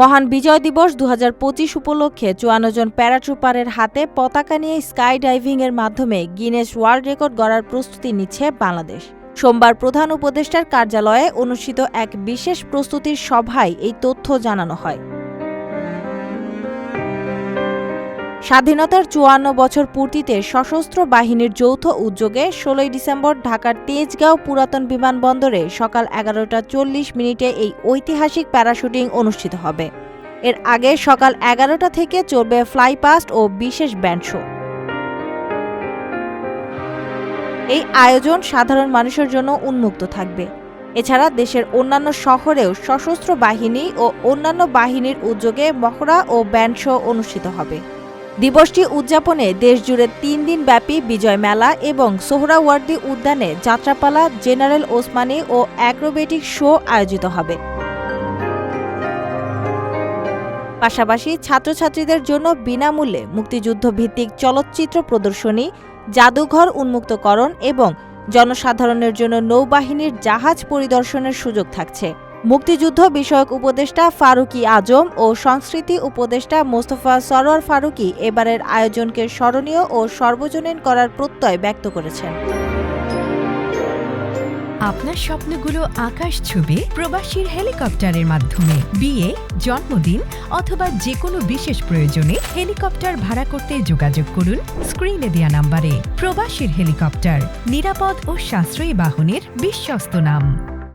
মহান বিজয় দিবস দু হাজার পঁচিশ উপলক্ষে চুয়ান্ন জন প্যারাট্রুপারের হাতে পতাকা নিয়ে স্কাই ডাইভিংয়ের মাধ্যমে গিনেস ওয়ার্ল্ড রেকর্ড গড়ার প্রস্তুতি নিচ্ছে বাংলাদেশ। সোমবার প্রধান উপদেষ্টার কার্যালয়ে অনুষ্ঠিত এক বিশেষ প্রস্তুতির সভায় এই তথ্য জানানো হয়। স্বাধীনতার চুয়ান্ন বছর পূর্তিতে সশস্ত্র বাহিনীর যৌথ উদ্যোগে ষোলোই ডিসেম্বর ঢাকার তেজগাঁও পুরাতন বিমানবন্দরে সকাল এগারোটা চল্লিশ মিনিটে এই ঐতিহাসিক প্যারাশুটিং অনুষ্ঠিত হবে। এর আগে সকাল এগারোটা থেকে চলবে ফ্লাইপাস্ট ও বিশেষ ব্যান্ড শো। এই আয়োজন সাধারণ মানুষের জন্য উন্মুক্ত থাকবে। এছাড়া দেশের অন্যান্য শহরেও সশস্ত্র বাহিনী ও অন্যান্য বাহিনীর উদ্যোগে মহড়া ও ব্যান্ড শো অনুষ্ঠিত হবে। দিবসটি উদযাপনে দেশজুড়ে তিন দিন ব্যাপী বিজয় মেলা এবং সোহরাওয়ার্দী উদ্যানে যাত্রাপালা, জেনারেল ওসমানী ও অ্যাক্রোবেটিক শো আয়োজিত হবে। পাশাপাশি ছাত্রছাত্রীদের জন্য বিনামূল্যে মুক্তিযুদ্ধ ভিত্তিক চলচ্চিত্র প্রদর্শনী, জাদুঘর উন্মুক্তকরণ এবং জনসাধারণের জন্য নৌবাহিনীর জাহাজ পরিদর্শনের সুযোগ থাকছে। মুক্তিযুদ্ধ বিষয়ক উপদেষ্টা ফারুকি আজম ও সংস্কৃতি উপদেষ্টা মোস্তফা সরোয়ার ফারুকি এবারের আয়োজনকে স্মরণীয় ও সর্বজনীন করার প্রত্যয় ব্যক্ত করেছেন। আপনার স্বপ্নগুলো আকাশ ছবি প্রবাসীর হেলিকপ্টারের মাধ্যমে। বিয়ে, জন্মদিন অথবা যে কোনো বিশেষ প্রয়োজনে হেলিকপ্টার ভাড়া করতে যোগাযোগ করুন স্ক্রিনে দেয়া নাম্বারে। প্রবাসীর হেলিকপ্টার, নিরাপদ ও সাশ্রয়ী বাহনের বিশ্বস্ত নাম।